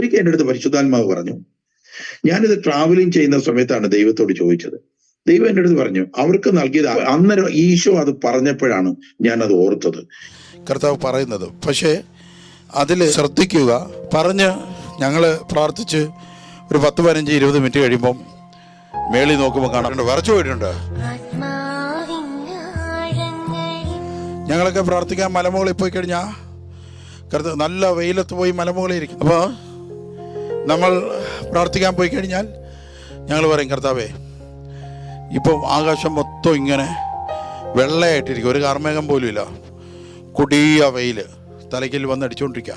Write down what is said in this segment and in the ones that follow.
ഒരിക്കൽ എന്റെ അടുത്ത് പരിശുദ്ധാത്മാവ് പറഞ്ഞു ഞാനിത് ട്രാവലിംഗ് ചെയ്യുന്ന സമയത്താണ് ദൈവത്തോട് ചോദിച്ചത്. ദൈവം എന്റെ അടുത്ത് പറഞ്ഞു അവർക്ക് നൽകിയത് അന്നേരം ഈശോ അത് പറഞ്ഞപ്പോഴാണ് ഞാൻ അത് ഓർത്തത്. കർത്താവ് പറയുന്നത് പക്ഷേ അതിൽ ശ്രദ്ധിക്കുക. പറഞ്ഞ് ഞങ്ങൾ പ്രാർത്ഥിച്ച് ഒരു പത്ത് പതിനഞ്ച് ഇരുപത് മിനിറ്റ് കഴിയുമ്പം മേളി നോക്കുമ്പോൾ കാണാറുണ്ട് വരച്ചു പോയിട്ടുണ്ട്. ഞങ്ങളൊക്കെ പ്രാർത്ഥിക്കാൻ മലമുകളിൽ പോയി കഴിഞ്ഞാൽ കർത്താവ് നല്ല വെയിലത്ത് പോയി മലമുകളിൽ ഇരിക്കും. അപ്പോൾ നമ്മൾ പ്രാർത്ഥിക്കാൻ പോയി കഴിഞ്ഞാൽ ഞങ്ങൾ പറയും കർത്താവേ ഇപ്പം ആകാശം മൊത്തം ഇങ്ങനെ വെള്ളയായിട്ടിരിക്കും. ഒരു കാർമേഘം പോലും ഇല്ല. കൊടിയ വെയിൽ തലയ്ക്കിൽ വന്ന് അടിച്ചുകൊണ്ടിരിക്കുക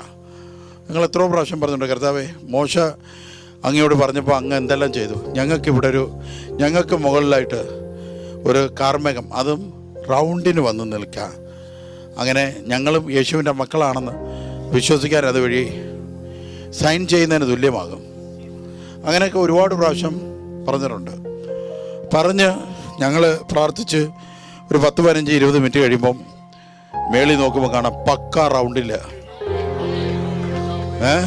ഞങ്ങൾ എത്രയോ പ്രാവശ്യം പറഞ്ഞിട്ടുണ്ട് കർത്താവേ മോശ അങ്ങയോട് പറഞ്ഞപ്പോൾ അങ്ങ് എന്തെല്ലാം ചെയ്തു? ഞങ്ങൾക്ക് ഇവിടെ ഒരു ഞങ്ങൾക്ക് മുകളിലായിട്ട് ഒരു കാർമേഘം അതും റൗണ്ടിന് വന്ന് നിൽക്കുക അങ്ങനെ ഞങ്ങളും യേശുവിന്റെ മക്കളാണെന്ന് വിശ്വസിക്കാൻ അതുവഴി സൈൻ ചെയ്യുന്നതിന് തുല്യമാകും. അങ്ങനെയൊക്കെ ഒരുപാട് പ്രാവശ്യം പറഞ്ഞിട്ടുണ്ട്. പറഞ്ഞ് ഞങ്ങൾ പ്രാർത്ഥിച്ച് ഒരു പത്ത് പതിനഞ്ച് ഇരുപത് മിനിറ്റ് കഴിയുമ്പം മേളി നോക്കുമ്പോൾ കാണാം പക്ക റൗണ്ടില്ല. ഏ?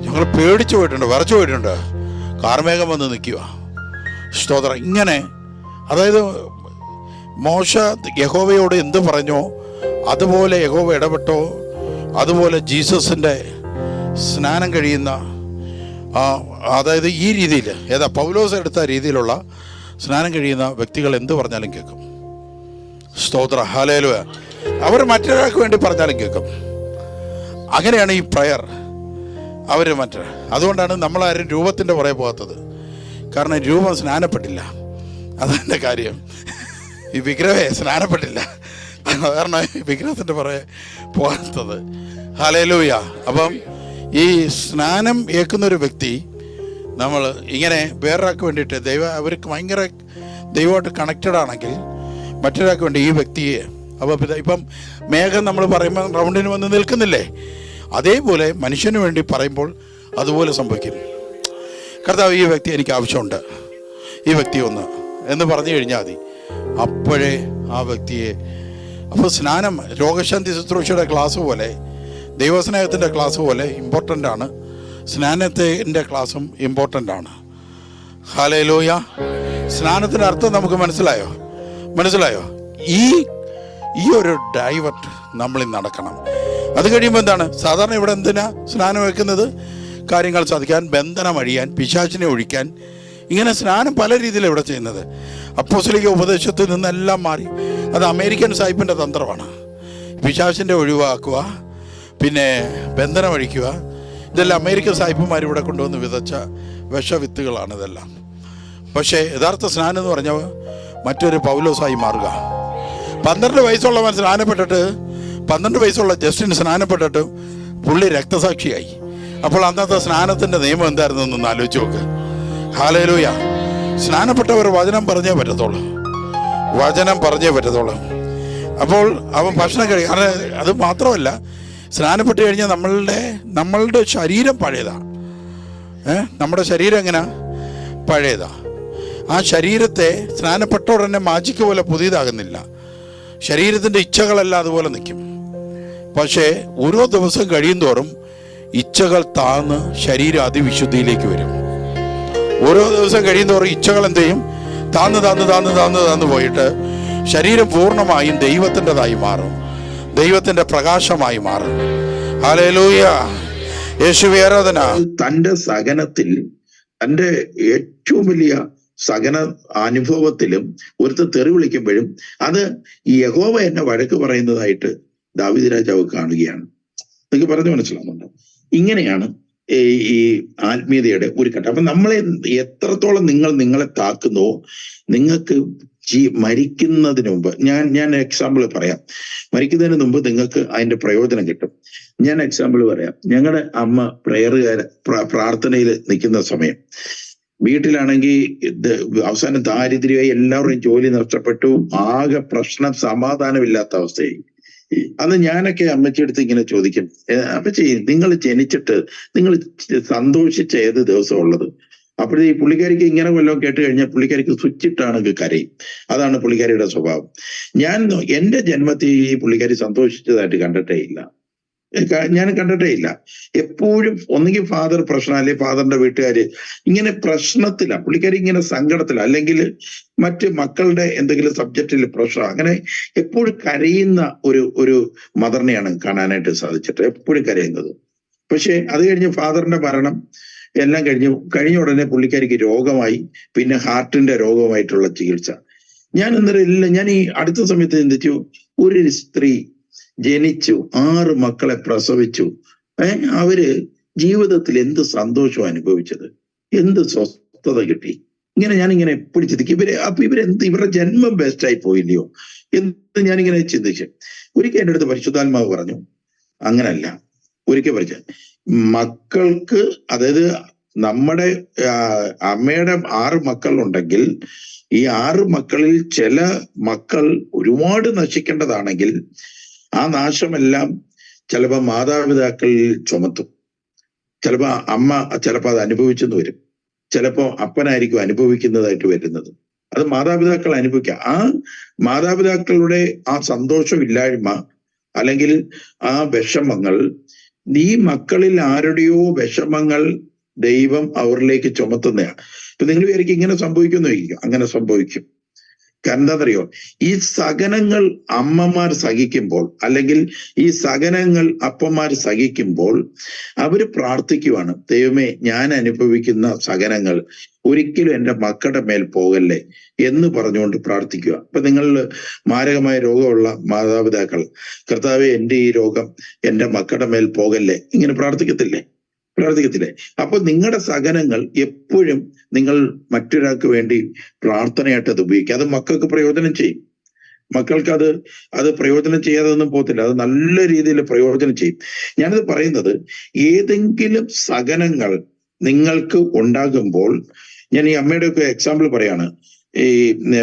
ഞങ്ങൾ പേടിച്ചു പോയിട്ടുണ്ട് വരച്ചു പോയിട്ടുണ്ട്. കാർമേഘം വന്ന് നിൽക്കുക സ്തോത്രം. ഇങ്ങനെ അതായത് മോശ യഹോവയോട് എന്ത് പറഞ്ഞോ അതുപോലെ യഹോവ ഇടപെട്ടോ അതുപോലെ ജീസസിന്റെ സ്നാനം കഴിയുന്ന അതായത് ഈ രീതിയിൽ ഏതാ പൗലോസ് എടുത്ത രീതിയിലുള്ള സ്നാനം കഴിയുന്ന വ്യക്തികൾ എന്ത് പറഞ്ഞാലും കേൾക്കും. സ്തോത്ര ഹാലേലുവ അവർ മറ്റൊരാൾക്ക് വേണ്ടി പറഞ്ഞാലും കേൾക്കും. അങ്ങനെയാണ് ഈ പ്രയർ അവർ മറ്റേ അതുകൊണ്ടാണ് നമ്മളാരും രൂപത്തിന്റെ പുറകെ പോകാത്തത്. കാരണം രൂപം സ്നാനപ്പെട്ടില്ല. അതെന്റെ കാര്യം. ഈ വിഗ്രഹേ സ്നാനപ്പെട്ടില്ല. കാരണം വിഗ്രഹത്തിന്റെ പുറകെ പോകാത്തത്. ഹലേലൂയ അപ്പം ഈ സ്നാനം ഏക്കുന്ന ഒരു വ്യക്തി നമ്മൾ ഇങ്ങനെ വേറൊരാൾക്ക് വേണ്ടിയിട്ട് ദൈവ അവർക്ക് ഭയങ്കര ദൈവമായിട്ട് കണക്റ്റഡ് ആണെങ്കിൽ മറ്റൊരാൾക്ക് വേണ്ടി ഈ വ്യക്തിയെ അപ്പോൾ ഇപ്പം മേഘം നമ്മൾ പറയുമ്പോൾ റൗണ്ടിന് വന്ന് നിൽക്കുന്നില്ലേ? അതേപോലെ മനുഷ്യന് വേണ്ടി പറയുമ്പോൾ അതുപോലെ സംഭവിക്കും. കർത്താവ് ഈ വ്യക്തി എനിക്ക് ആവശ്യമുണ്ട്. ഈ വ്യക്തി ഒന്ന് എന്ന് പറഞ്ഞു കഴിഞ്ഞാൽ മതി. അപ്പോഴേ ആ വ്യക്തിയെ അപ്പോൾ സ്നാനം രോഗശാന്തി ശുശ്രൂഷയുടെ ക്ലാസ് പോലെ ദൈവസ്നേഹത്തിന്റെ ക്ലാസ് പോലെ ഇമ്പോർട്ടന്റ് ആണ്. സ്നാനത്തിന്റെ ക്ലാസ്സും ഇമ്പോർട്ടന്റ് ആണ്. ഹാലയിലൂയ സ്നാനത്തിന്റെ അർത്ഥം നമുക്ക് മനസ്സിലായോ? മനസ്സിലായോ? ഈ ഈ ഒരു ഡൈവർട്ട് നമ്മളിൽ നടക്കണം. അത് കഴിയുമ്പോൾ എന്താണ്? സാധാരണ ഇവിടെ എന്തിനാ സ്നാനം വെക്കുന്നത്? കാര്യങ്ങൾ സാധിക്കാൻ ബന്ധനം അഴിയാൻ പിശാചിനെ ഒഴിക്കാൻ. ഇങ്ങനെ സ്നാനം പല രീതിയിൽ ഇവിടെ ചെയ്യുന്നത്. അപ്പോസിലേക്ക് ഉപദേശത്തിൽ നിന്നെല്ലാം മാറി. അത് അമേരിക്കൻ സായിപ്പിന്റെ തന്ത്രമാണ്. പിശാചിന്റെ ഒഴിവാക്കുക പിന്നെ ബന്ധനം അഴിക്കുക ഇതെല്ലാം അമേരിക്കൻ സാഹിബുമാർ ഇവിടെ കൊണ്ടുവന്ന് വിതച്ച വിഷവിത്തുകളാണ് ഇതെല്ലാം. പക്ഷേ യഥാർത്ഥ സ്നാനം എന്ന് പറഞ്ഞ മറ്റൊരു പൗലോസായി മാറുക. പന്ത്രണ്ട് വയസ്സുള്ളവൻ സ്നാനപ്പെട്ടിട്ട് പന്ത്രണ്ട് വയസ്സുള്ള ജസ്റ്റിൻ സ്നാനപ്പെട്ടിട്ട് പുള്ളി രക്തസാക്ഷിയായി. അപ്പോൾ അന്നത്തെ സ്നാനത്തിന്റെ നിയമം എന്തായിരുന്നു എന്നൊന്ന് ആലോചിച്ച് നോക്ക്. ഹാലയിലൂയ സ്നാനപ്പെട്ടവർ വചനം പറഞ്ഞേ പറ്റത്തുള്ളൂ. വചനം പറഞ്ഞേ പറ്റത്തുള്ളൂ. അപ്പോൾ അവൻ ഭക്ഷണം കഴിക്കും അത് മാത്രമല്ല സ്നാനപ്പെട്ട് കഴിഞ്ഞാൽ നമ്മളുടെ നമ്മളുടെ ശരീരം പഴയതാണ് നമ്മുടെ ശരീരം എങ്ങനെ? പഴയതാ. ആ ശരീരത്തെ സ്നാനപ്പെട്ട ഉടനെ മാജിക്ക് പോലെ പുതിയതാകുന്നില്ല. ശരീരത്തിന്റെ ഇച്ഛകളെല്ലാം അതുപോലെ നിൽക്കും. പക്ഷേ ഓരോ ദിവസം കഴിയും തോറും ഇച്ഛകൾ താന്ന് ശരീരം അതിവിശുദ്ധിയിലേക്ക് വരും. ഓരോ ദിവസം കഴിയും തോറും ഇച്ഛകൾ എന്ത് ചെയ്യും? താന്ന് താന്ന് താന്ന് താന്ന് താന്ന് പോയിട്ട് ശരീരം പൂർണമായും ദൈവത്തിന്റെതായി മാറും. ദൈവത്തിന്റെ പ്രകാശമായി മാറും. ഹാലേലൂയ യേശുവേ ആരാധന? തന്റെ സഹനത്തിൽ തന്റെ ഏറ്റവും വലിയ സഹന അനുഭവത്തിലും ഒരുത്ത തെറി വിളിക്കുമ്പോഴും അത് യഹോവ എന്നെ വഴക്ക് പറയുന്നതായിട്ട് ദാവിദ് രാജാവ് കാണുകയാണ്. നിങ്ങൾക്ക് പറഞ്ഞു മനസ്സിലാവുന്നുണ്ടോ. ഇങ്ങനെയാണ് ഈ ആത്മീയതയുടെ ഒരു ഘട്ടം. അപ്പൊ നമ്മളെ എത്രത്തോളം നിങ്ങൾ നിങ്ങളെ താക്കുന്നുവോ നിങ്ങൾക്ക് ജീ മരിക്കുന്നതിന് മുമ്പ് ഞാൻ ഞാൻ എക്സാമ്പിൾ പറയാം. മരിക്കുന്നതിന് മുമ്പ് നിങ്ങൾക്ക് അതിന്റെ പ്രയോജനം കിട്ടും. ഞാൻ എക്സാമ്പിൾ പറയാം. ഞങ്ങളുടെ അമ്മ പ്രയറുകാര പ്രാർത്ഥനയിൽ നിൽക്കുന്ന സമയം. വീട്ടിലാണെങ്കിൽ അവസാനം ദാരിദ്ര്യമായി എല്ലാവരുടെയും ജോലി നഷ്ടപ്പെട്ടു. ആകെ പ്രശ്നം സമാധാനമില്ലാത്ത അവസ്ഥയായി. അന്ന് ഞാനൊക്കെ അമ്മച്ചിയെടുത്ത് ഇങ്ങനെ ചോദിക്കും "ഏ, അമ്മച്ചി നിങ്ങൾ ജനിച്ചിട്ട് നിങ്ങൾ സന്തോഷിച്ച ഏത് ദിവസം ഉള്ളത്? അപ്പോഴേ ഈ പുള്ളിക്കാരിക്ക് ഇങ്ങനെ വല്ലതും കേട്ട് കഴിഞ്ഞാൽ പുള്ളിക്കാരിക്ക് സ്വിച്ചിട്ടാണ് കരയും. അതാണ് പുള്ളിക്കാരിയുടെ സ്വഭാവം. ഞാൻ എന്റെ ജന്മത്തിൽ ഈ പുള്ളിക്കാരി സന്തോഷിച്ചതായിട്ട് കണ്ടിട്ടേ ഇല്ല. ഞാൻ കണ്ടിട്ടേ ഇല്ല. എപ്പോഴും ഒന്നുകിൽ ഫാദർ പ്രശ്നം അല്ലെങ്കിൽ ഫാദറിന്റെ വീട്ടുകാര് ഇങ്ങനെ പ്രശ്നത്തില പുള്ളിക്കാരി ഇങ്ങനെ സങ്കടത്തില അല്ലെങ്കിൽ മറ്റ് മക്കളുടെ എന്തെങ്കിലും സബ്ജക്റ്റിൽ പ്രശ്നം അങ്ങനെ എപ്പോഴും കരയുന്ന ഒരു ഒരു മദറിനെയാണ് കാണാനായിട്ട് സാധിച്ചിട്ട് എപ്പോഴും കരയുന്നത്. പക്ഷെ അത് കഴിഞ്ഞ് ഫാദറിന്റെ മരണം എല്ലാം കഴിഞ്ഞ് കഴിഞ്ഞ ഉടനെ പുള്ളിക്കാരിക്ക് രോഗമായി പിന്നെ ഹാർട്ടിന്റെ രോഗമായിട്ടുള്ള ചികിത്സ. ഞാൻ അന്നേരം ഇല്ല ഞാൻ ഈ അടുത്ത സമയത്ത് ചിന്തിച്ചു ഒരു സ്ത്രീ ജനിച്ചു ആറ് മക്കളെ പ്രസവിച്ചു. ഏർ അവർ ജീവിതത്തിൽ എന്ത് സന്തോഷം അനുഭവിച്ചത്? എന്ത് സ്വസ്ഥത കിട്ടി? ഇങ്ങനെ ഞാൻ ഇങ്ങനെ എപ്പോഴും ചിന്തിക്കും ഇവർ അപ്പൊ ഇവരെന്ത് ഇവരുടെ ജന്മം ബെസ്റ്റ് ആയി പോയില്ലയോ? എന്ന് ഞാനിങ്ങനെ ചിന്തിച്ചു. ഒരിക്കൽ എന്റെ അടുത്ത് പരിശുദ്ധാത്മാവ് പറഞ്ഞു അങ്ങനല്ല. ഒരിക്കൽ പരിചയ മക്കൾക്ക് അതായത് നമ്മുടെ അമ്മയുടെ ആറ് മക്കളുണ്ടെങ്കിൽ ഈ ആറ് മക്കളിൽ ചില മക്കൾ ഒരുപാട് നശിക്കേണ്ടതാണെങ്കിൽ ആ നാശമെല്ലാം ചിലപ്പോൾ മാതാപിതാക്കളിൽ ചുമത്തും. ചിലപ്പോൾ അമ്മ ചിലപ്പോ അത് അനുഭവിച്ചെന്ന് വരും. ചിലപ്പോ അപ്പനായിരിക്കും അനുഭവിക്കുന്നതായിട്ട് വരുന്നത്. അത് മാതാപിതാക്കൾ അനുഭവിക്കുക ആ മാതാപിതാക്കളുടെ ആ സന്തോഷമില്ലായ്മ അല്ലെങ്കിൽ ആ വിഷമങ്ങൾ ഈ മക്കളിൽ ആരുടെയോ വിഷമങ്ങൾ ദൈവം അവരിലേക്ക് ചുമത്തുന്നതാണ് ഇപ്പൊ നിങ്ങൾ വിചാരിക്കും ഇങ്ങനെ സംഭവിക്കുന്നു അങ്ങനെ സംഭവിക്കും. കാരണം ഈ സഹനങ്ങൾ അമ്മമാർ സഹിക്കുമ്പോൾ അല്ലെങ്കിൽ ഈ സഹനങ്ങൾ അപ്പന്മാർ സഹിക്കുമ്പോൾ അവർ പ്രാർത്ഥിക്കുവാണ്. ദൈവമേ ഞാൻ അനുഭവിക്കുന്ന സഹനങ്ങൾ ഒരിക്കലും എന്റെ മക്കളുടെ മേൽ പോകല്ലേ എന്ന് പറഞ്ഞുകൊണ്ട് പ്രാർത്ഥിക്കുക. അപ്പൊ നിങ്ങൾ മാരകമായ രോഗമുള്ള മാതാപിതാക്കൾ കർത്താവ് എന്റെ ഈ രോഗം എന്റെ മക്കളുടെ മേൽ പോകല്ലേ? ഇങ്ങനെ പ്രാർത്ഥിക്കത്തില്ലേ? പ്രാർത്ഥിക്കത്തില്ലേ അപ്പൊ നിങ്ങളുടെ സഹനങ്ങൾ എപ്പോഴും നിങ്ങൾ മറ്റൊരാൾക്ക് വേണ്ടി പ്രാർത്ഥനയായിട്ട് അത് ഉപയോഗിക്കുക. അത് മക്കൾക്ക് പ്രയോജനം ചെയ്യും. മക്കൾക്ക് അത് അത് പ്രയോജനം ചെയ്യാതെ ഒന്നും പോകത്തില്ല. അത് നല്ല രീതിയിൽ പ്രയോജനം ചെയ്യും. ഞാനത് പറയുന്നത് ഏതെങ്കിലും സഹനങ്ങൾ നിങ്ങൾക്ക് ഉണ്ടാകുമ്പോൾ ഞാൻ ഈ അമ്മയുടെ ഒക്കെ എക്സാമ്പിൾ പറയാണ്. ഈ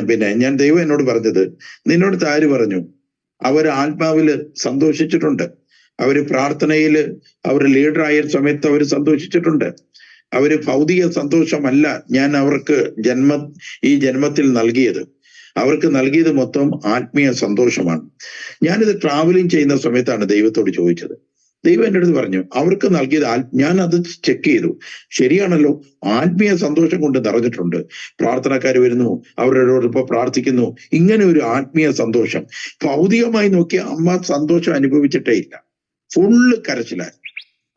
പിന്നെ ഞാൻ ദൈവം എന്നോട് പറഞ്ഞത് നിന്നോട് താര് പറഞ്ഞു അവർ ആത്മാവിൽ സന്തോഷിച്ചിട്ടുണ്ട്. അവർ പ്രാർത്ഥനയിൽ അവർ ലീഡറായ സമയത്ത് അവർ സന്തോഷിച്ചിട്ടുണ്ട്. അവർ ഭൗതിക സന്തോഷമല്ല ഞാൻ അവർക്ക് ജന്മ ഈ ജന്മത്തിൽ നൽകിയത്. അവർക്ക് നൽകിയത് മൊത്തം ആത്മീയ സന്തോഷമാണ്. ഞാനിത് ട്രാവലിംഗ് ചെയ്യുന്ന സമയത്താണ് ദൈവത്തോട് ചോദിച്ചത്. ദൈവം എന്റെ അടുത്ത് പറഞ്ഞു അവർക്ക് നൽകിയത് ഞാൻ അത് ചെക്ക് ചെയ്തു. ശരിയാണല്ലോ ആത്മീയ സന്തോഷം കൊണ്ട് നിറഞ്ഞിട്ടുണ്ട്. പ്രാർത്ഥനക്കാർ വരുന്നു അവരോടൊപ്പം പ്രാർത്ഥിക്കുന്നു. ഇങ്ങനെ ഒരു ആത്മീയ സന്തോഷം. ഭൗതികമായി നോക്കി അമ്മ സന്തോഷം അനുഭവിച്ചിട്ടേ ഇല്ല. ഫുള്ള് കരച്ചിലായി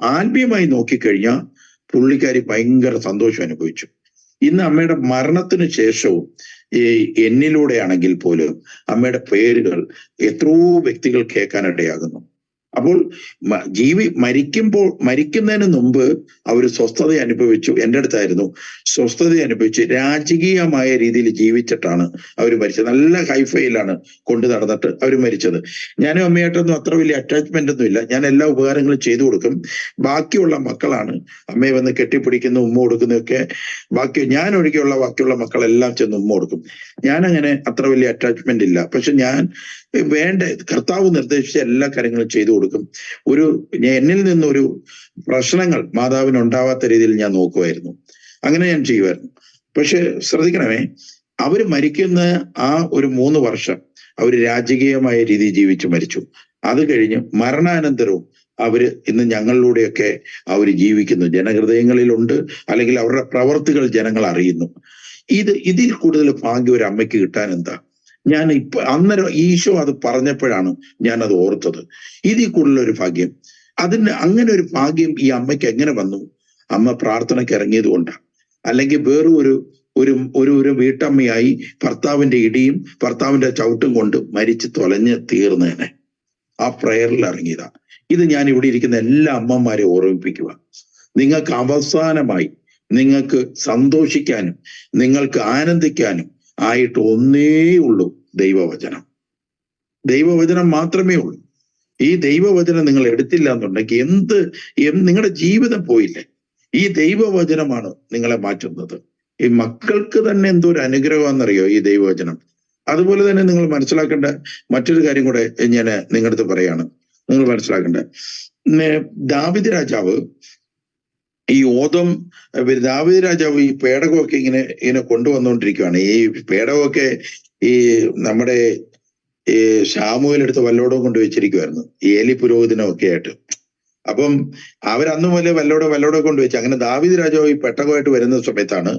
ആത്മീയമായി നോക്കിക്കഴിഞ്ഞാൽ പുള്ളിക്കാരി ഭയങ്കര സന്തോഷം അനുഭവിച്ചു. ഇന്ന് അമ്മയുടെ മരണത്തിന് ശേഷവും ഈ എന്നിലൂടെയാണെങ്കിൽ പോലും അമ്മയുടെ പേരുകൾ എത്രയോ വ്യക്തികൾ കേൾക്കാനിടയാകുന്നു. അപ്പോൾ ജീവി മരിക്കുമ്പോൾ മരിക്കുന്നതിന് മുമ്പ് അവർ സ്വസ്ഥത അനുഭവിച്ചു. എന്റെ അടുത്തായിരുന്നു. സ്വസ്ഥത അനുഭവിച്ചു രാജകീയമായ രീതിയിൽ ജീവിച്ചിട്ടാണ് അവർ മരിച്ചത്. നല്ല ഹൈഫൈയിലാണ് കൊണ്ടു നടന്നിട്ട് അവർ മരിച്ചത്. ഞാനും അമ്മയായിട്ടൊന്നും അത്ര വലിയ അറ്റാച്ച്മെന്റ് ഒന്നും ഇല്ല. ഞാൻ എല്ലാ ഉപകാരങ്ങളും ചെയ്തു കൊടുക്കും. ബാക്കിയുള്ള മക്കളാണ്. അമ്മയെ വന്ന് കെട്ടിപ്പിടിക്കുന്നു ഉമ്മ കൊടുക്കുന്നതൊക്കെ ബാക്കി ഞാൻ ഒഴികെയുള്ള ബാക്കിയുള്ള മക്കളെല്ലാം ചെന്ന് ഉമ്മ കൊടുക്കും. ഞാൻ അങ്ങനെ അത്ര വലിയ അറ്റാച്ച്മെന്റ് ഇല്ല. പക്ഷെ ഞാൻ വേണ്ട കർത്താവ് നിർദ്ദേശിച്ച എല്ലാ കാര്യങ്ങളും ചെയ്തു കൊടുക്കും. ഒരു എന്നിൽ നിന്നൊരു പ്രശ്നങ്ങൾ മാതാവിന് ഉണ്ടാവാത്ത രീതിയിൽ ഞാൻ നോക്കുമായിരുന്നു അങ്ങനെ ഞാൻ ചെയ്യുമായിരുന്നു പക്ഷെ ശ്രദ്ധിക്കണമേ അവർ മരിക്കുന്ന ആ ഒരു മൂന്ന് വർഷം അവർ രാജകീയമായ രീതിയിൽ ജീവിച്ചു മരിച്ചു. അത് കഴിഞ്ഞ് മരണാനന്തരവും അവർ ഇന്ന് ഞങ്ങളിലൂടെയൊക്കെ അവർ ജീവിക്കുന്നു. ജനഹൃദയങ്ങളിലുണ്ട് അല്ലെങ്കിൽ അവരുടെ പ്രവർത്തികൾ ജനങ്ങൾ അറിയുന്നു. ഇത് ഇതിൽ കൂടുതൽ ഭാഗ്യം ഒരു അമ്മയ്ക്ക് കിട്ടാൻ എന്താ? ഞാൻ ഇപ്പൊ അന്നേരം ഈശോ അത് പറഞ്ഞപ്പോഴാണ് ഞാൻ അത് ഓർത്തത്. ഇതിൽ ഒരു ഭാഗ്യം. അതിന് അങ്ങനെ ഒരു ഭാഗ്യം ഈ അമ്മയ്ക്ക് എങ്ങനെ വന്നു? അമ്മ പ്രാർത്ഥനയ്ക്ക് ഇറങ്ങിയത് കൊണ്ടാണ് അല്ലെങ്കിൽ വേറെ ഒരു ഒരു ഒരു ഒരു വീട്ടമ്മയായി ഭർത്താവിന്റെ ഇടിയും ഭർത്താവിന്റെ ചവിട്ടും കൊണ്ട് മരിച്ച് തൊലഞ്ഞ് തീർന്നേനെ. ആ പ്രയറിൽ ഇറങ്ങിയതാ. ഇത് ഞാൻ ഇവിടെ ഇരിക്കുന്ന എല്ലാ അമ്മമാരെ ഓർമ്മിപ്പിക്കുക നിങ്ങൾക്ക് അവസാനമായി നിങ്ങൾക്ക് സന്തോഷിക്കാനും നിങ്ങൾക്ക് ആനന്ദിക്കാനും ആയിട്ട് ഒന്നേ ഉള്ളൂ ദൈവവചനം. ദൈവവചനം മാത്രമേ ഉള്ളൂ. ഈ ദൈവവചനം നിങ്ങൾ എടുത്തില്ല എന്നുണ്ടെങ്കിൽ എന്ത് നിങ്ങളുടെ ജീവിതം പോയില്ലേ? ഈ ദൈവവചനമാണ് നിങ്ങളെ മാറ്റുന്നത്. ഈ മക്കൾക്ക് തന്നെ എന്തോ ഒരു അനുഗ്രഹമാണെന്നറിയോ ഈ ദൈവവചനം? അതുപോലെ തന്നെ നിങ്ങൾ മനസ്സിലാക്കേണ്ട മറ്റൊരു കാര്യം കൂടെ ഞാൻ നിങ്ങളുടെ അടുത്ത് പറയാണ്. നിങ്ങൾ മനസ്സിലാക്കേണ്ട. ദാവിദ് രാജാവ് ഈ ഓതം ദാവീദ് രാജാവ് ഈ പേടകമൊക്കെ ഇങ്ങനെ ഇങ്ങനെ കൊണ്ടുവന്നുകൊണ്ടിരിക്കുകയാണ് ഈ പേടകമൊക്കെ ഈ നമ്മുടെ ഈ ഷാമുവിലെടുത്ത് വല്ലോടവും കൊണ്ട് വെച്ചിരിക്കുമായിരുന്നു ഈ ഏലി പുരോഹിതനൊക്കെ ആയിട്ട് അപ്പം അവരന്ന് മുതലേ വല്ലോടെ വല്ലോടെ കൊണ്ടുവച്ച് അങ്ങനെ ദാവിദ് രാജാവ് ഈ പെട്ടകമായിട്ട് വരുന്ന സമയത്താണ്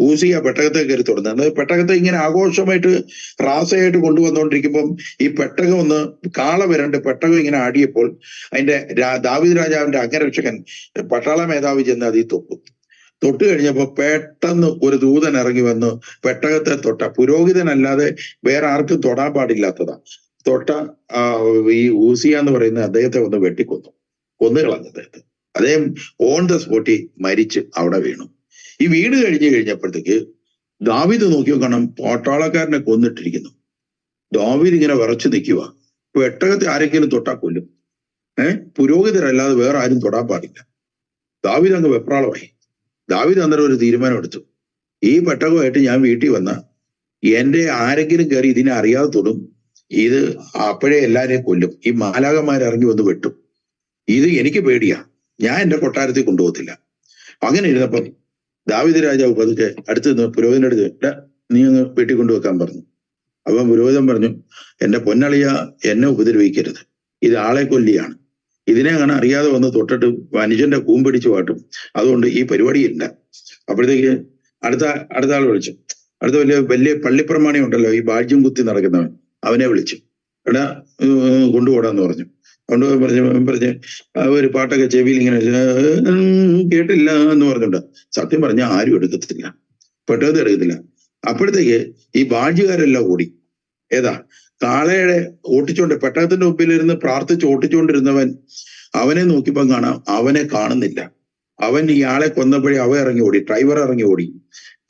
ഊസി ആ പെട്ടകത്തെ കയറി തുടങ്ങുന്നത് അത് പെട്ടകത്തെ ഇങ്ങനെ ആഘോഷമായിട്ട് റാസയായിട്ട് കൊണ്ടുവന്നുകൊണ്ടിരിക്കുമ്പം ഈ പെട്ടകം ഒന്ന് കാള വരണ്ട് പെട്ടകം ഇങ്ങനെ ആടിയപ്പോൾ അതിന്റെ ദാവീദ് രാജാവിന്റെ അംഗരക്ഷകൻ പട്ടാള മേധാവി ചെന്ന് അതിൽ തൊട്ടു തൊട്ട് കഴിഞ്ഞപ്പോ പെട്ടെന്ന് ഒരു ദൂതൻ ഇറങ്ങി വന്ന് പെട്ടകത്തെ തൊട്ട. പുരോഹിതനല്ലാതെ വേറെ ആർക്കും തൊടാൻ പാടില്ലാത്തതാ. തൊട്ട ഈ ഊസിയ എന്ന് പറയുന്ന അദ്ദേഹത്തെ ഒന്ന് വെട്ടിക്കൊന്നു. കൊന്നു കളഞ്ഞു അദ്ദേഹത്തെ. അദ്ദേഹം ഓൺ ദ സ്പോട്ടി മരിച്ച് അവിടെ വീണു. ഈ വീട് കഴിഞ്ഞ് കഴിഞ്ഞപ്പോഴത്തേക്ക് ദാവിദ് നോക്കിയോ കാണാം പാട്ടാളക്കാരനെ കൊന്നിട്ടിരിക്കുന്നു. ദാവീദ് ഇങ്ങനെ വിറച്ചു നിൽക്കുക പെട്ടകത്തെ ആരെങ്കിലും തൊട്ടാ കൊല്ലും. ഏഹ് പുരോഹിതരല്ലാതെ വേറെ ആരും തൊടാൻ പാടില്ല. ദാവീദ് അങ്ങ് വെപ്രാളമായി. ദാവീദ് അന്നേരം ഒരു തീരുമാനം എടുത്തു. ഈ പെട്ടകമായിട്ട് ഞാൻ വീട്ടിൽ വന്ന എന്റെ ആരെങ്കിലും കയറി ഇതിനെ അറിയാതെ തൊടും. ഇത് അപ്പോഴേ എല്ലാരെയും കൊല്ലും. ഈ മാലാകന്മാരെ ഇറങ്ങി വന്ന് വെട്ടും. ഇത് എനിക്ക് പേടിയാ. ഞാൻ എന്റെ കൊട്ടാരത്തിൽ കൊണ്ടുപോകത്തില്ല. അങ്ങനെ ഇരുന്നപ്പം ദാവിദ് രാജാവ് പതുക്കെ അടുത്ത് നിന്ന് പുരോഹിതന്റെ അടുത്ത് "ഡാ, നീ ഒന്ന് വീട്ടിൽ കൊണ്ടുവെക്കാൻ പറഞ്ഞു. അപ്പം പുരോഹിതൻ പറഞ്ഞു എന്റെ പൊന്നളിയ എന്നെ ഉപദ്രവിക്കരുത്. ഇത് ആളെ കൊല്ലിയാണ്. ഇതിനെ അങ്ങനെ അറിയാതെ വന്ന് തൊട്ടിട്ട് മനുഷ്യന്റെ കൂമ്പിടിച്ച് പാട്ടും അതുകൊണ്ട് ഈ പരിപാടി ഇല്ല അപ്പോഴത്തേക്ക് അടുത്ത അടുത്ത ആൾ വിളിച്ചു. അടുത്ത വലിയ വലിയ പള്ളിപ്രമാണി ഉണ്ടല്ലോ ഈ ബാജ്യം കുത്തി നടക്കുന്നവൻ. അവനെ വിളിച്ചു. എടാ കൊണ്ടുപോടാന്ന് പറഞ്ഞു. കൊണ്ടുപോയി പറഞ്ഞ പറഞ്ഞ് ഒരു പാട്ടൊക്കെ ചെവിയിൽ ഇങ്ങനെ കേട്ടില്ല എന്ന് പറഞ്ഞുണ്ട് സത്യം പറഞ്ഞ ആരും എടുക്കത്തില്ല. പെട്ടത് എടുക്കത്തില്ല. അപ്പോഴത്തേക്ക് ഈ ബാഡ്യക്കാരെല്ലാം കൂടി ഏതാ? കാളയുടെ ഓട്ടിച്ചോണ്ട് പെട്ടകത്തിന്റെ മുമ്പിലിരുന്ന് പ്രാർത്ഥിച്ച് ഓട്ടിച്ചോണ്ടിരുന്നവൻ അവനെ നോക്കിപ്പം കാണാം അവനെ കാണുന്നില്ല. അവൻ ഇയാളെ കൊന്നപ്പോഴേ അവ ഇറങ്ങി ഓടി ഡ്രൈവർ ഇറങ്ങി ഓടി.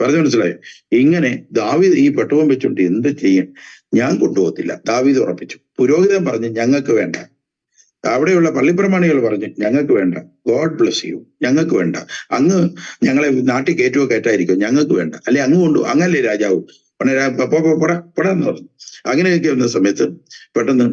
പറഞ്ഞു മനസ്സിലായോ? ഇങ്ങനെ ദാവീദ് ഈ പെട്ടവും വെച്ചോണ്ട് എന്ത് ചെയ്യും ഞാൻ കൊണ്ടുപോകത്തില്ല. ദാവീദ് ഉറപ്പിച്ചു. പുരോഹിതൻ പറഞ്ഞു ഞങ്ങൾക്ക് വേണ്ട. അവിടെയുള്ള പള്ളിപ്രമാണികൾ പറഞ്ഞു ഞങ്ങൾക്ക് വേണ്ട. ഗോഡ് ബ്ലസ് യു ഞങ്ങൾക്ക് വേണ്ട. അങ്ങ് ഞങ്ങളെ നാട്ടിൽ കയറ്റുമോ കയറ്റായിരിക്കും ഞങ്ങൾക്ക് വേണ്ട. അല്ലെ അങ്ങ് കൊണ്ടു അങ്ങല്ലേ രാജാവ്? പടാന്ന് പറഞ്ഞു. അങ്ങനെയൊക്കെ വന്ന സമയത്ത് പെട്ടെന്ന്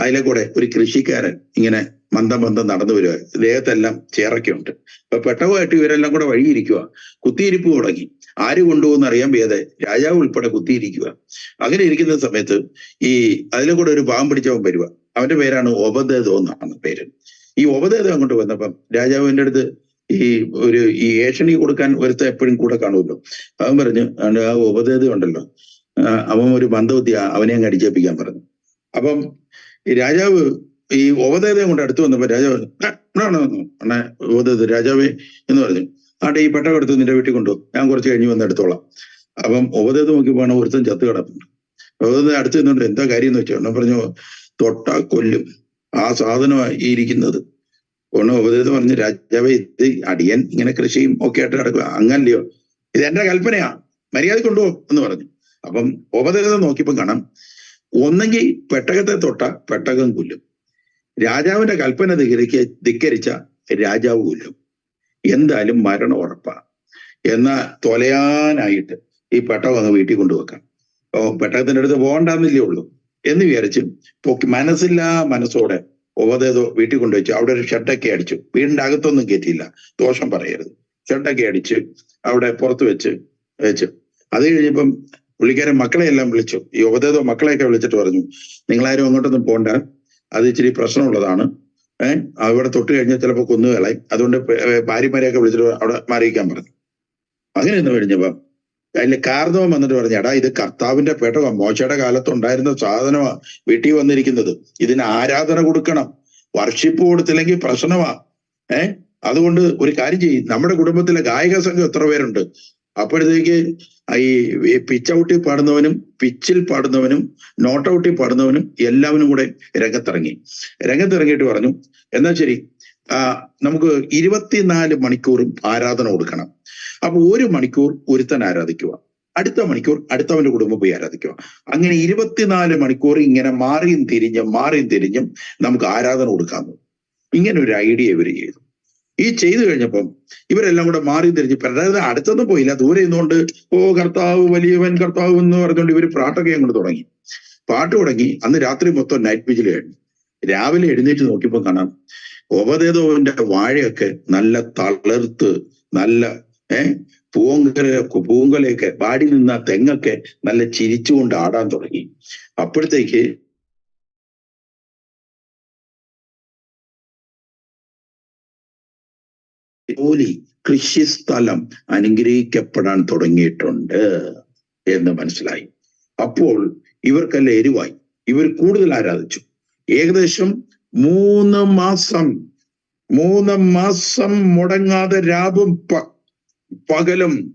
അതിലെ കൂടെ ഒരു കൃഷിക്കാരൻ ഇങ്ങനെ മന്ദം മന്ദം നടന്നു വരിക ദേഹത്തെല്ലാം ചേറൊക്കെയുണ്ട്. അപ്പൊ പെട്ടവുമായിട്ട് ഇവരെല്ലാം കൂടെ വഴിയിരിക്കുക കുത്തിയിരിപ്പ് തുടങ്ങി. ആര് കൊണ്ടുപോകുന്ന അറിയാൻ വയ്യാതെ രാജാവ് ഉൾപ്പെടെ കുത്തിയിരിക്കുക അങ്ങനെ ഇരിക്കുന്ന സമയത്ത് ഈ അതിലെ കൂടെ ഒരു പാവം പിടിച്ചവൻ വരുക അവന്റെ പേരാണ് ഒബദേദോ എന്നാണ് പേര്. ഈ ഒബദേദോ അങ്ങോട്ട് വന്നപ്പം രാജാവിന്റെ അടുത്ത് ഈ ഒരു ഈ ഏഷണി കൊടുക്കാൻ ഒരുത്ത എപ്പോഴും കൂടെ കാണുമല്ലോ. അവൻ പറഞ്ഞു "ആണ്ട് ആ ഉപദേദ ഉണ്ടല്ലോ. അവൻ ഒരു മന്ദബുദ്ധി അവനെ അങ്ങ് അടിച്ചേപ്പിക്കാൻ പറഞ്ഞു. അപ്പം രാജാവ് ഈ ഉപദേതം കൊണ്ട് അടുത്ത് വന്നപ്പോ രാജാവ് അണ്ണ ഉപദേദ രാജാവേ എന്ന് പറഞ്ഞു. ആട്ടെ ഈ പെട്ടകം എടുത്ത് നിന്റെ വീട്ടിൽ കൊണ്ടു ഞാൻ കുറച്ച് കഴിഞ്ഞ് വന്ന് എടുത്തോളാം. അപ്പം ഉപദേതം നോക്കിയപ്പോ ഒരുത്തൻ ചത്ത് കിടപ്പുണ്ട്. ഉപദേതം അടുത്ത് നിന്നുണ്ട് എന്താ കാര്യം എന്ന് വെച്ചോ പറഞ്ഞു തൊട്ടാ കൊല്ലും. ആ സാധനമായി ഇരിക്കുന്നത്. ഒന്ന് ഉപദേശം പറഞ്ഞു രാജാവേ ഇത് അടിയൻ ഇങ്ങനെ കൃഷിയും ഒക്കെ ആയിട്ട് നടക്കുക അങ്ങനല്ലയോ? ഇത് എന്റെ കൽപ്പനയാ. മര്യാദ കൊണ്ടുപോകും എന്ന് പറഞ്ഞു. അപ്പം ഉപദേശം നോക്കിയപ്പോ കാണാം ഒന്നെങ്കിൽ പെട്ടകത്തെ തൊട്ട പെട്ടകം കൊല്ലും. രാജാവിന്റെ കൽപ്പന ധിക്കരിക്ക ധിക്കരിച്ച രാജാവ് കൊല്ലും. എന്തായാലും മരണം ഉറപ്പാ. എന്നാ തൊലയാനായിട്ട് ഈ പെട്ടകം അങ്ങ് വീട്ടിൽ കൊണ്ടുവെക്കാം. ഓ പെട്ടകത്തിന്റെ അടുത്ത് പോകണ്ടെന്നില്ലേ ഉള്ളൂ. എന്ന് വിചാരിച്ച് പൊക്കി മനസ്സില്ലാ മനസ്സോടെ ഉപദേശം വീട്ടിൽ കൊണ്ടുവച്ചു അവിടെ ഒരു ഷെഡൊക്കെ അടിച്ചു. വീടിന്റെ അകത്തൊന്നും കയറ്റിയില്ല ദോഷം പറയരുത്. ഷെഡൊക്കെ അടിച്ച് അവിടെ പുറത്ത് വെച്ച് വെച്ചു. അത് കഴിഞ്ഞപ്പം പുള്ളിക്കാരൻ മക്കളെ എല്ലാം വിളിച്ചു. ഈ ഉപദേതോ മക്കളെയൊക്കെ വിളിച്ചിട്ട് പറഞ്ഞു നിങ്ങളാരും അങ്ങോട്ടൊന്നും പോണ്ട. അത് ഇച്ചിരി പ്രശ്നമുള്ളതാണ്. ഏഹ് അവിടെ തൊട്ട് കഴിഞ്ഞാൽ ചിലപ്പോൾ കൊന്നുകളയും. അതുകൊണ്ട് ഭാര്യമാരെയൊക്കെ വിളിച്ചിട്ട് അവിടെ മാറിയിക്കാൻ പറഞ്ഞു. അങ്ങനെ ഒന്ന് കഴിഞ്ഞപ്പം അതിൽ കാർന്നവൻ വന്നിട്ട് പറഞ്ഞു എടാ ഇത് കർത്താവിന്റെ പേട്ട മോശയുടെ കാലത്തുണ്ടായിരുന്ന സാധനമാ വീട്ടിൽ വന്നിരിക്കുന്നത്. ഇതിന് ആരാധന കൊടുക്കണം? വർഷിപ്പ് കൊടുത്തില്ലെങ്കിൽ പ്രശ്നമാ. ഏ? അതുകൊണ്ട് ഒരു കാര്യം ചെയ്യും. നമ്മുടെ കുടുംബത്തിലെ ഗായക സംഘം എത്ര പേരുണ്ട്? അപ്പോഴത്തേക്ക് ഈ പിച്ച് ഔട്ടിൽ പാടുന്നവനും പിച്ചിൽ പാടുന്നവനും നോട്ട് ഔട്ടിൽ പാടുന്നവനും എല്ലാവരും കൂടെ രംഗത്തിറങ്ങി. രംഗത്തിറങ്ങിയിട്ട് പറഞ്ഞു എന്നാ ശരി നമുക്ക് ഇരുപത്തിനാല് മണിക്കൂറും ആരാധന കൊടുക്കണം. അപ്പൊ ഒരു മണിക്കൂർ ഒരുത്തൻ ആരാധിക്കുക അടുത്ത മണിക്കൂർ അടുത്തവന്റെ കുടുംബം പോയി ആരാധിക്കുക അങ്ങനെ ഇരുപത്തിനാല് മണിക്കൂർ ഇങ്ങനെ മാറിയും തിരിഞ്ഞും മാറിയും തിരിഞ്ഞും നമുക്ക് ആരാധന കൊടുക്കാമെന്ന് ഇങ്ങനെ ഒരു ഐഡിയ ഇവർ ചെയ്തു. ഈ ചെയ്തു കഴിഞ്ഞപ്പം ഇവരെല്ലാം കൂടെ മാറി തിരിഞ്ഞ് അതായത് അടുത്തൊന്നും പോയില്ല. ദൂരെ നിന്നുകൊണ്ട് ഓ കർത്താവ് വലിയവൻ കർത്താവ് എന്ന് പറഞ്ഞുകൊണ്ട് ഇവർ പാട്ടൊക്കെ അങ്ങോട്ട് തുടങ്ങി. പാട്ട് തുടങ്ങി. അന്ന് രാത്രി മൊത്തം നൈറ്റ് വിജിൽ കഴിഞ്ഞു. രാവിലെ എഴുന്നേറ്റ് നോക്കിയപ്പോൾ കാണാം ഉപദേതോവിന്റെ വാഴയൊക്കെ നല്ല തളർത്ത് നല്ല ഏഹ് പൂങ്കര പൂങ്കലയൊക്കെ വാടി നിന്ന തെങ്ങൊക്കെ നല്ല ചിരിച്ചുകൊണ്ട് ആടാൻ തുടങ്ങി. അപ്പോഴത്തേക്ക് ജോലി കൃഷിസ്ഥലം അനുഗ്രഹിക്കപ്പെടാൻ തുടങ്ങിയിട്ടുണ്ട് എന്ന് മനസ്സിലായി. അപ്പോൾ ഇവർക്കല്ല എരിവായി. ഇവർ കൂടുതൽ ആരാധിച്ചു? ഏകദേശം മൂന്ന് മാസം മൂന്ന് മാസം മുടങ്ങാതെ രാവും പ- പകലും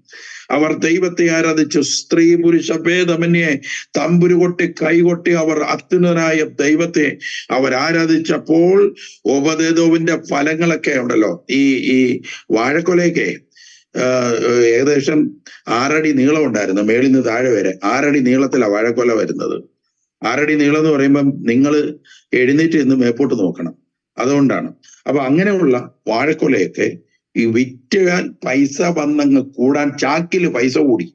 അവർ ദൈവത്തെ ആരാധിച്ചു. സ്ത്രീ പുരുഷ ഭേദമന്യേ തമ്പുരു കൊട്ടി കൈകൊട്ടി അവർ അത്യുന്നതനായ ദൈവത്തെ അവർ ആരാധിച്ചപ്പോൾ ഉപദേതോവിന്റെ ഫലങ്ങളൊക്കെ ഉണ്ടല്ലോ. ഈ ഈ വാഴക്കൊലയൊക്കെ ഏകദേശം ആറടി നീളം ഉണ്ടായിരുന്നു. മേളിൽ നിന്ന് താഴെ വരെ ആറടി നീളത്തിലാണ് വാഴക്കൊല വരുന്നത്. ആറടി നീളം എന്ന് പറയുമ്പം നിങ്ങൾ എഴുന്നേറ്റ് ഇന്ന് മേപ്പോട്ട് നോക്കണം. അതുകൊണ്ടാണ്. അപ്പൊ അങ്ങനെയുള്ള വാഴക്കൊലയൊക്കെ ഈ വിറ്റാൻ പൈസ വന്നങ്ങ് കൂടാൻ ചാക്കിൽ പൈസ കൂടി.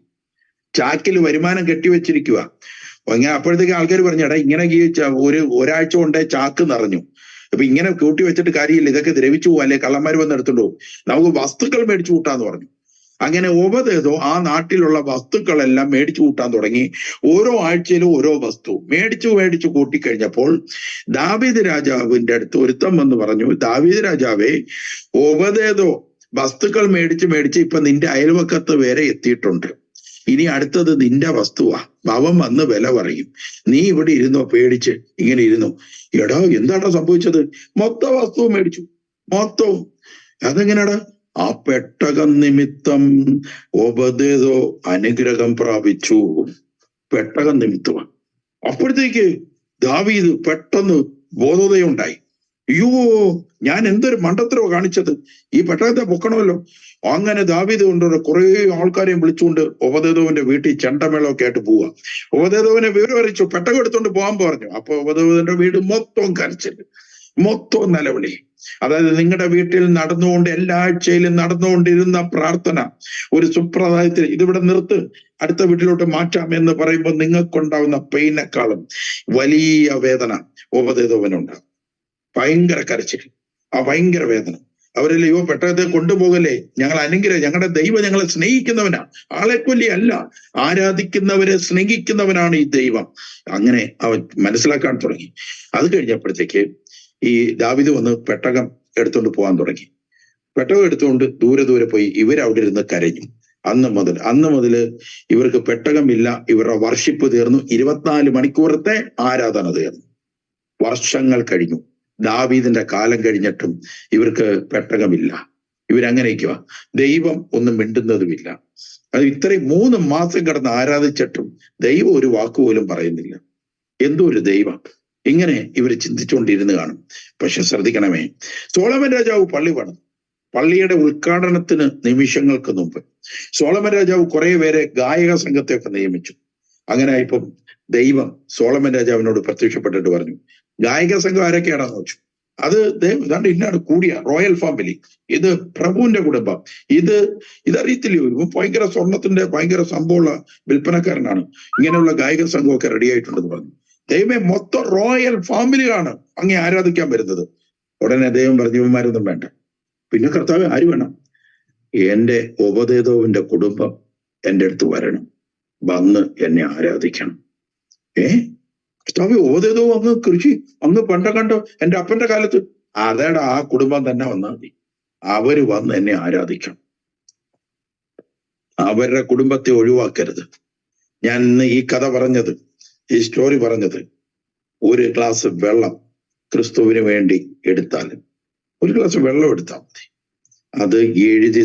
ചാക്കിൽ വരുമാനം കെട്ടിവെച്ചിരിക്കുക അങ്ങനെ അപ്പോഴത്തേക്ക് ആൾക്കാർ പറഞ്ഞു എടാ ഇങ്ങനെ ഒരു ഒരാഴ്ച കൊണ്ടേ ചാക്ക് നിറഞ്ഞു. അപ്പൊ ഇങ്ങനെ കൂട്ടി വെച്ചിട്ട് കാര്യമില്ല. ഇതൊക്കെ ദ്രവിച്ചു പോകും അല്ലെ കള്ളന്മാർ വന്ന് എടുത്തുണ്ട് പോകും നമുക്ക് വസ്തുക്കൾ മേടിച്ചു കൂട്ടാന്ന് പറഞ്ഞു. അങ്ങനെ ഉപദേതോ ആ നാട്ടിലുള്ള വസ്തുക്കളെല്ലാം മേടിച്ചു കൂട്ടാൻ തുടങ്ങി. ഓരോ ആഴ്ചയിലും ഓരോ വസ്തു മേടിച്ചു മേടിച്ചു കൂട്ടിക്കഴിഞ്ഞപ്പോൾ ദാവീദ് രാജാവിന്റെ അടുത്ത് ഒരുത്തം വന്ന് പറഞ്ഞു ദാവീദ് രാജാവേ ഉപദേതോ വസ്തുക്കൾ മേടിച്ച് മേടിച്ച് ഇപ്പൊ നിന്റെ അയൽവക്കത്ത് വരെ എത്തിയിട്ടുണ്ട്. ഇനി അടുത്തത് നിന്റെ വസ്തുവാ. ഭവം വന്ന് വില പറയും. നീ ഇവിടെ ഇരുന്നോ? പേടിച്ച് ഇങ്ങനെ ഇരുന്നു. എടാ എന്താണ് സംഭവിച്ചത്? മൊത്ത വസ്തുവും മേടിച്ചു. മൊത്തവും. അതെങ്ങനെയാടാ ആ പെട്ടകം നിമിത്തം ഉപദേശോ അനുഗ്രഹം പ്രാപിച്ചു. പെട്ടകം നിമിത്തമാണ് അപ്പോഴത്തേക്ക് ദാവീദ് പെട്ടെന്ന് ബോധോദയുണ്ടായി അയ്യോ ഞാൻ എന്തൊരു മണ്ടത്തരവ് കാണിച്ചത്. ഈ പെട്ടകത്തെ പൊക്കണമല്ലോ. അങ്ങനെ ദാവീത് കൊണ്ട് കുറെ ആൾക്കാരെയും വിളിച്ചുകൊണ്ട് ഉപദേതോവിന്റെ വീട്ടിൽ ചെണ്ടമേളമൊക്കെ ആയിട്ട് പോവുക ഉപദേതോവിനെ വിവരം അറിയിച്ചു. പെട്ടകം എടുത്തുകൊണ്ട് പോകാൻ പറഞ്ഞു. അപ്പൊ ഉപദേവന്റെ വീട് മൊത്തം കരച്ചിട്ട് മൊത്തം നിലവിളി. അതായത് നിങ്ങളുടെ വീട്ടിൽ നടന്നുകൊണ്ട് എല്ലാ ആഴ്ചയിലും നടന്നുകൊണ്ടിരുന്ന പ്രാർത്ഥന ഒരു സുപ്രദായത്തിൽ ഇതിവിടെ നിർത്ത് അടുത്ത വീട്ടിലോട്ട് മാറ്റാം എന്ന് പറയുമ്പോൾ നിങ്ങൾക്കുണ്ടാവുന്ന പെയിനേക്കാളും വലിയ വേദന ഉപദേതോവനുണ്ടാകും ഭയങ്കര കരച്ചിൽ ആ ഭയങ്കര വേദന. അവരല്ലേ യോ പെട്ടകത്തെ കൊണ്ടുപോകല്ലേ? ഞങ്ങൾ അനുഗ്രഹം ഞങ്ങളുടെ ദൈവം ഞങ്ങളെ സ്നേഹിക്കുന്നവനാ. ആളെ കൊല്ലി അല്ല. ആരാധിക്കുന്നവരെ സ്നേഹിക്കുന്നവനാണ് ഈ ദൈവം. അങ്ങനെ അവൻ മനസ്സിലാക്കാൻ തുടങ്ങി. അത് കഴിഞ്ഞപ്പോഴത്തേക്ക് ഈ ദാവിദ് വന്ന് പെട്ടകം എടുത്തുകൊണ്ട് പോകാൻ തുടങ്ങി. പെട്ടകം എടുത്തുകൊണ്ട് ദൂരെ ദൂരെ പോയി ഇവരവിടെ ഇരുന്ന് കരഞ്ഞു. അന്ന് മുതൽ അന്ന് മുതൽ ഇവർക്ക് പെട്ടകമില്ല. ഇവരുടെ വർഷിപ്പ് തീർന്നു. ഇരുപത്തിനാല് മണിക്കൂറത്തെ ആരാധന തീർന്നു. വർഷങ്ങൾ കഴിഞ്ഞു. ദാവീദിന്റെ കാലം കഴിഞ്ഞിട്ടും ഇവർക്ക് പെട്ടകമില്ല. ഇവരങ്ങനെയൊക്കെയാ ദൈവം ഒന്നും മിണ്ടുന്നതുമില്ല. അത് ഇത്രയും മൂന്ന് മാസം കിടന്ന് ആരാധിച്ചിട്ടും ദൈവം ഒരു വാക്കുപോലും പറയുന്നില്ല. എന്തോ ഒരു ദൈവം. ഇങ്ങനെ ഇവർ ചിന്തിച്ചുകൊണ്ടിരുന്ന് കാണും. പക്ഷെ ശ്രദ്ധിക്കണമേ സോളമൻ രാജാവ് പള്ളി പണിതു. പള്ളിയുടെ ഉദ്ഘാടനത്തിന് നിമിഷങ്ങൾക്ക് മുമ്പ് സോളമൻ രാജാവ് കുറെ പേരെ ഗായക സംഘത്തെയൊക്കെ നിയമിച്ചു. അങ്ങനെ ഇപ്പം ദൈവം സോളമൻ രാജാവിനോട് പ്രത്യക്ഷപ്പെട്ടിട്ട് പറഞ്ഞു ഗായക സംഘം ആരൊക്കെയാണെന്ന് വെച്ചു. അത് ഇതാണ്ട് ഇന്നാണ് കൂടിയ റോയൽ ഫാമിലി. ഇത് പ്രഭുവിന്റെ കുടുംബം. ഇത് ഇതറിയത്തില്ലേ ഇവൻ ഭയങ്കര സ്വർണത്തിന്റെ ഭയങ്കര സംഭവമുള്ള വിൽപ്പനക്കാരനാണ്. ഇങ്ങനെയുള്ള ഗായക സംഘമൊക്കെ റെഡി ആയിട്ടുണ്ടെന്ന് പറഞ്ഞു. ദൈവമേ മൊത്തം റോയൽ ഫാമിലിയാണ് അങ്ങേ ആരാധിക്കാൻ വരുന്നത്. ഉടനെ ദൈവം പറഞ്ഞു വേണ്ട. പിന്നെ കർത്താവ് ആര് വേണം? എന്റെ ഉപദേതോവിന്റെ കുടുംബം എന്റെ അടുത്ത് വരണം. വന്ന് എന്നെ ആരാധിക്കണം. ഏ? കർത്താവ് ഉപദേതോ അങ്ങ് കൃഷി. അങ്ങ് പണ്ട കണ്ടോ? എന്റെ അപ്പന്റെ കാലത്ത്. അതേടാ ആ കുടുംബം തന്നെ വന്നാൽ മതി. അവർ വന്ന് എന്നെ ആരാധിക്കണം. അവരുടെ കുടുംബത്തെ ഒഴിവാക്കരുത്. ഞാൻ ഇന്ന് ഈ കഥ പറഞ്ഞത് ഈ സ്റ്റോറി പറഞ്ഞത് ഒരു ഗ്ലാസ് വെള്ളം ക്രിസ്തുവിന് വേണ്ടി എടുത്താൽ ഒരു ഗ്ലാസ് വെള്ളം എടുത്താൽ മതി. അത് എഴുതി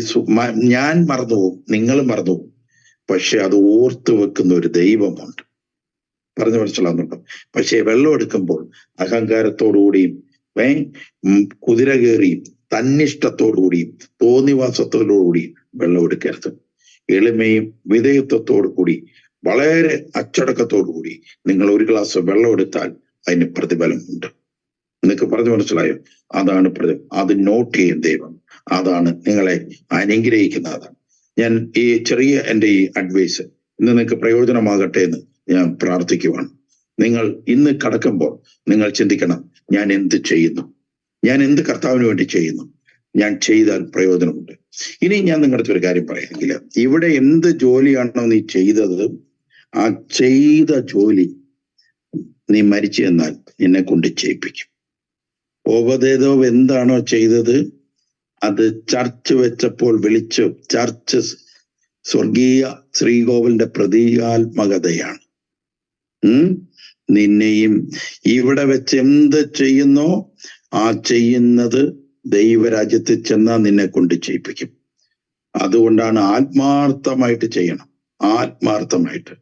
ഞാൻ മറന്നു ഞാൻ നിങ്ങൾ മറന്നു പോകും പക്ഷെ അത് ഓർത്തു വെക്കുന്ന ഒരു ദൈവമുണ്ട്. പറഞ്ഞു മനസ്സിലാകുന്നുണ്ടോ പക്ഷേ വെള്ളം എടുക്കുമ്പോൾ അഹങ്കാരത്തോടുകൂടിയും ഏ കുതിര കയറിയും തന്നിഷ്ടത്തോടുകൂടിയും തോന്നിവാസത്തോടുകൂടിയും വെള്ളം എടുക്കരുത്. എളിമയും വിധേയത്വത്തോടു കൂടി വളരെ അച്ചടക്കത്തോടു കൂടി നിങ്ങൾ ഒരു ഗ്ലാസ് വെള്ളം എടുത്താൽ അതിന് പ്രതിഫലം ഉണ്ട്. നിങ്ങൾക്ക് പറഞ്ഞു മനസ്സിലായോ? അതാണ് പ്രതി അത് നോട്ട് ചെയ്യും ദൈവം. അതാണ് നിങ്ങളെ അനുഗ്രഹിക്കുന്ന അതാണ്. ഞാൻ ഈ ചെറിയ എന്റെ ഈ അഡ്വൈസ് ഇന്ന് നിങ്ങൾക്ക് പ്രയോജനമാകട്ടെ എന്ന് ഞാൻ പ്രാർത്ഥിക്കുവാണ് നിങ്ങൾ ഇന്ന് കടക്കുമ്പോൾ നിങ്ങൾ ചിന്തിക്കണം ഞാൻ എന്ത് ചെയ്യുന്നു? ഞാൻ എന്ത് കർത്താവിന് വേണ്ടി ചെയ്യുന്നു? ഞാൻ ചെയ്താൽ പ്രയോജനമുണ്ട്. ഇനി ഞാൻ നിങ്ങളുടെ ഒരു കാര്യം പറയുന്നില്ല ഇവിടെ എന്ത് ജോലിയാണോ നീ ചെയ്തത് ആ ചെയ്ത ജോലി നീ മരിച്ചു എന്നാൽ എന്നെ കൊണ്ട് ചെയ്യിപ്പിക്കും. ഉപദേതവ് എന്താണോ ചെയ്തത് അത് ചർച്ച് വെച്ചപ്പോൾ വിളിച്ചു ചർച്ച് സ്വർഗീയ ശ്രീകോവിലിന്റെ പ്രതീകാത്മകതയാണ്. നിന്നെയും ഇവിടെ വെച്ച് എന്ത് ചെയ്യുന്നോ ആ ചെയ്യുന്നത് ദൈവരാജ്യത്തിൽ ചെന്നാൽ നിന്നെ കൊണ്ട് ചെയ്യിപ്പിക്കും. അതുകൊണ്ടാണ് ആത്മാർത്ഥമായിട്ട് ചെയ്യണം. ആത്മാർത്ഥമായിട്ട്.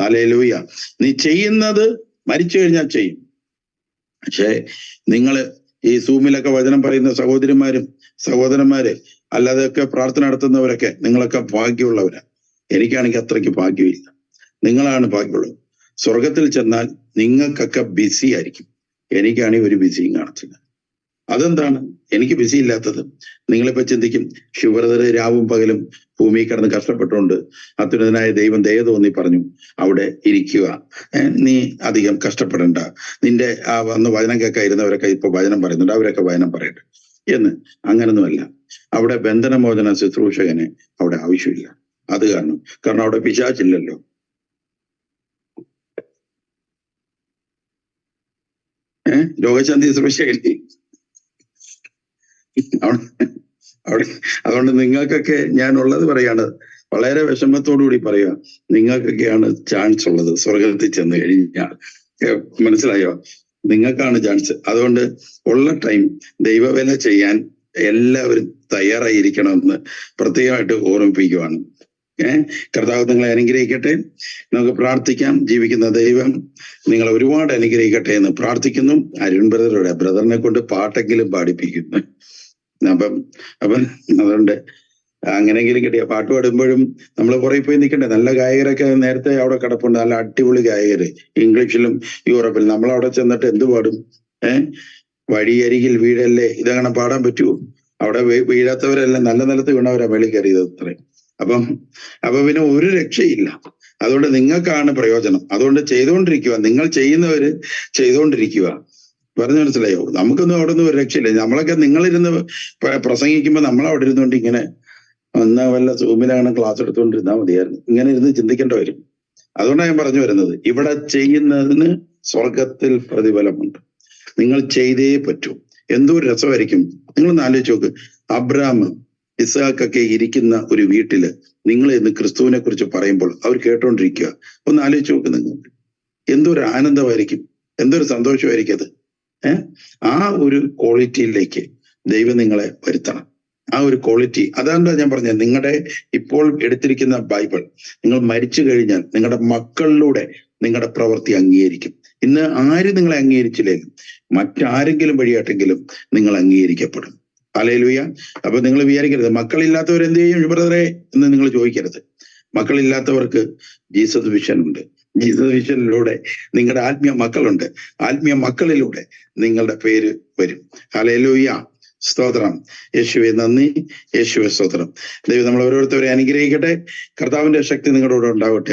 അലേലൂയ നീ ചെയ്യുന്നത് മരിച്ചു കഴിഞ്ഞാൽ ചെയ്യും. പക്ഷേ നിങ്ങൾ ഈ സൂമിലൊക്കെ വചനം പറയുന്ന സഹോദരിമാരും സഹോദരന്മാര് അല്ലാതെയൊക്കെ പ്രാർത്ഥന നടത്തുന്നവരൊക്കെ നിങ്ങളൊക്കെ ഭാഗ്യമുള്ളവരാ. എനിക്കാണെങ്കിൽ അത്രയ്ക്ക് ഭാഗ്യമില്ല. നിങ്ങളാണ് ഭാഗ്യമുള്ളത്. സ്വർഗത്തിൽ ചെന്നാൽ നിങ്ങൾക്കൊക്കെ ബിസി ആയിരിക്കും. എനിക്കാണെങ്കിൽ ഒരു ബിസിയും കാണത്തില്ല. അതെന്താണ്? എനിക്ക് ബിസി ഇല്ലാത്തത്. നിങ്ങളിപ്പോ ചിന്തിക്കും ശിവബ്രതര് രാവും പകലും ഭൂമിയിൽ കിടന്ന് കഷ്ടപ്പെട്ടുകൊണ്ട് അത്യുന്നതനായ ദൈവം ദയ തോന്നി പറഞ്ഞു അവിടെ ഇരിക്കുക. നീ അധികം കഷ്ടപ്പെടണ്ട. നിന്റെ ആ വന്ന് വചനം കേൾക്കായിരുന്നവരൊക്കെ ഇപ്പൊ വചനം പറയുന്നുണ്ട്. അവരൊക്കെ വചനം പറയട്ടെ. എന്ന് അങ്ങനൊന്നുമല്ല. അവിടെ ബന്ധനമോചന ശുശ്രൂഷകന് അവിടെ ആവശ്യമില്ല. അത് കാരണം. കാരണം അവിടെ പിശാച്ചില്ലല്ലോ രോഗശാന്തി ശുശ്രൂഷയില്ലേ അവിടെ അതുകൊണ്ട് നിങ്ങൾക്കൊക്കെ ഞാൻ ഉള്ളത് പറയാണ്. വളരെ കൂടി പറയുക നിങ്ങൾക്കൊക്കെയാണ് ചാൻസ് ഉള്ളത്. സ്വർഗത്തിൽ ചെന്ന് കഴിഞ്ഞാൽ. മനസ്സിലായോ? നിങ്ങൾക്കാണ് ചാൻസ് അതുകൊണ്ട് ഉള്ള ടൈം ദൈവവേല ചെയ്യാൻ എല്ലാവരും തയ്യാറായിരിക്കണമെന്ന് പ്രത്യേകമായിട്ട് ഓർമ്മിപ്പിക്കുവാണ്. കർത്താവ് നിങ്ങളെ അനുഗ്രഹിക്കട്ടെ. നമുക്ക് പ്രാർത്ഥിക്കാം. ജീവിക്കുന്ന ദൈവം നിങ്ങളെ ഒരുപാട് അനുഗ്രഹിക്കട്ടെ എന്ന് പ്രാർത്ഥിക്കുന്നു. അരുൺ ബ്രദറുടെ ബ്രദറിനെ കൊണ്ട് പാട്ടെങ്കിലും പാടിപ്പിക്കുന്നു. അപ്പം അപ്പം അതുകൊണ്ട് അങ്ങനെങ്കിലും കിട്ടിയ പാട്ട് പാടുമ്പോഴും നമ്മൾ കുറെ പോയി നിൽക്കണ്ടേ? നല്ല ഗായകരൊക്കെ നേരത്തെ അവിടെ കിടപ്പുണ്ട്. നല്ല അടിപൊളി ഗായകർ ഇംഗ്ലീഷിലും യൂറോപ്പിലും നമ്മൾ അവിടെ ചെന്നിട്ട് എന്ത് പാടും? ഏഹ് വഴിയരികിൽ വീടല്ലേ ഇതങ്ങനെ പാടാൻ പറ്റുമോ അവിടെ വീഴാത്തവരെല്ലാം? നല്ല നിലത്ത് വീണവരാ വെളി കയറിയത് അത്രയും. അപ്പം അപ്പൊ പിന്നെ ഒരു രക്ഷയില്ല. അതുകൊണ്ട് നിങ്ങൾക്കാണ് പ്രയോജനം. അതുകൊണ്ട് ചെയ്തുകൊണ്ടിരിക്കുക. നിങ്ങൾ ചെയ്യുന്നവര് ചെയ്തുകൊണ്ടിരിക്കുക. പറഞ്ഞു മനസ്സിലായോ? നമുക്കൊന്നും അവിടെ ഒന്നും ഒരു രക്ഷയില്ല. നമ്മളൊക്കെ നിങ്ങളിരുന്ന് പ്രസംഗിക്കുമ്പോൾ പ്രസംഗിക്കുമ്പോ നമ്മൾ അവിടെ ഇരുന്നുകൊണ്ട് ഇങ്ങനെ എന്നാ വല്ല സൂമിലാണ് ക്ലാസ് എടുത്തുകൊണ്ടിരുന്നാൽ മതിയായിരുന്നു. ഇങ്ങനെ ഇരുന്ന് ചിന്തിക്കേണ്ട വരും. അതുകൊണ്ടാണ് ഞാൻ പറഞ്ഞു വരുന്നത്. ഇവിടെ ചെയ്യുന്നതിന് സ്വർഗത്തിൽ പ്രതിഫലമുണ്ട്. നിങ്ങൾ ചെയ്തേ പറ്റൂ. എന്തോ രസമായിരിക്കും? നിങ്ങളൊന്ന് ആലോചിച്ച് നോക്ക്. അബ്രാം ഇസാഖൊക്കെ ഇരിക്കുന്ന ഒരു വീട്ടിൽ നിങ്ങൾ ഇന്ന് ക്രിസ്തുവിനെ കുറിച്ച് പറയുമ്പോൾ അവർ കേട്ടോണ്ടിരിക്കുക. ഒന്ന് ആലോചിച്ച് നോക്ക് എന്തൊരു ആനന്ദമായിരിക്കും. എന്തൊരു സന്തോഷമായിരിക്കും അത്. ആ ഒരു ക്വാളിറ്റിയിലേക്ക് ദൈവം നിങ്ങളെ വരുത്തണം. ആ ഒരു ക്വാളിറ്റി. അതാണ് ഞാൻ പറഞ്ഞത്. നിങ്ങളുടെ ഇപ്പോൾ എടുത്തിരിക്കുന്ന ബൈബിൾ നിങ്ങൾ മരിച്ചു കഴിഞ്ഞാൽ നിങ്ങളുടെ മക്കളിലൂടെ നിങ്ങളുടെ പ്രവൃത്തി അംഗീകരിക്കും. ഇന്ന് ആരും നിങ്ങളെ അംഗീകരിച്ചില്ലെങ്കിലും മറ്റാരെങ്കിലും വഴിയാട്ടെങ്കിലും നിങ്ങൾ അംഗീകരിക്കപ്പെടും. അലയിലുയ അപ്പൊ നിങ്ങൾ വിചാരിക്കരുത്. മക്കളില്ലാത്തവർ എന്ത് ചെയ്യും? ബ്രദറെ എന്ന് നിങ്ങൾ ചോദിക്കരുത്. മക്കളില്ലാത്തവർക്ക് ജീസസ് വിഷൻ ഉണ്ട്. ജീസസ് വിഷനിലൂടെ നിങ്ങളുടെ ആത്മീയ മക്കളുണ്ട്. ആത്മീയ മക്കളിലൂടെ നിങ്ങളുടെ പേര് വരും. ഹലയിലൂയ സ്തോത്രം. യേശുവെ നന്ദി. യേശുവെ സ്തോത്രം. ദൈവം നമ്മൾ ഓരോരുത്തരെ അനുഗ്രഹിക്കട്ടെ. കർത്താവിന്റെ ശക്തി നിങ്ങളുടെ കൂടെ ഉണ്ടാവട്ടെ.